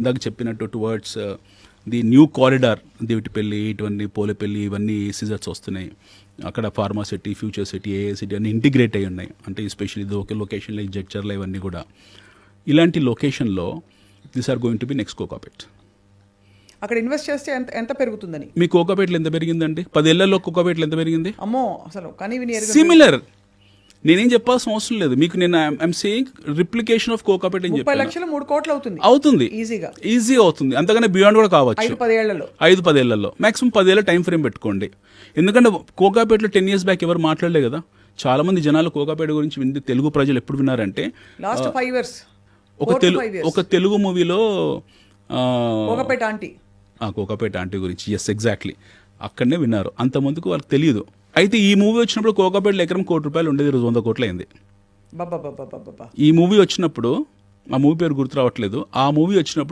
ఇందాక చెప్పినట్టు towards the new corridor Devitipalli ఇటువంటి పోలేపల్లి ఇవన్నీ సిజర్స్ వస్తున్నాయి. అక్కడ ఫార్మా సిటీ ఫ్యూచర్ సిటీ ఏఏ సిటీ అన్ని ఇంటిగ్రేట్ అయి ఉన్నాయి. అంటే ఎస్పెషల్లీ ఇది ఒక లొకేషన్లో ఈ జడ్చర్లు ఇవన్నీ కూడా. ఇలాంటి లొకేషన్లో this are going to be next Kokapet అక్కడ ఇన్వెస్ట్ చేస్తే ఎంత ఎంత పెరుగుతుందని? మీ కోకాపేట్లు ఎంత పెరిగిందండి? పదేళ్ళలో కోకాపేట్లు ఎంత పెరిగింది? అమ్మో అసలు కానీ సిమిలర్ నేనేం చెప్పాల్సిన అవసరం లేదు. మీకు నేను I'm saying replication of Kokapet అని చెప్పాను. లక్షలు మూడు కోట్లు అవుతుంది. అవుతుంది. ఈజీగా ఈజీ అవుతుంది. అంతకన్నా బియాండ్ కూడా కావచ్చు. ఐదు పదేళ్ళలో. ఐదు పదేళ్ళలో. మాక్సిమం పదేళ్ళ టైం ఫ్రేమ్ పెట్టుకోండి. ఎందుకంటే కోకాపేటలో టెన్ ఇయర్స్ బ్యాక్ ఎవరు మాట్లాడలే కదా. చాలా మంది జనాలు కోకాపేట గురించి వింది. తెలుగు ప్రజలు ఎప్పుడు విన్నారంటే లాస్ట్ ఫైవ్ ఇయర్స్ ఒక తెలుగు ఒక తెలుగు మూవీలో ఒకపేట ఆంటీ కోకాపేట ఆంటీ గురించి. ఎస్ ఎగ్జాక్ట్లీ అక్కడనే విన్నారు. అంత ముందుకు వాళ్ళకి తెలియదు. అయితే ఈ మూవీ వచ్చినప్పుడు కోకాపేటలో ఎకరం కోటి రూపాయలు ఉండేది ఈరోజు వంద కోట్లు అయింది. ఈ మూవీ వచ్చినప్పుడు ఆ మూవీ పేరు గుర్తు రావట్లేదు ఆ మూవీ వచ్చినప్పుడు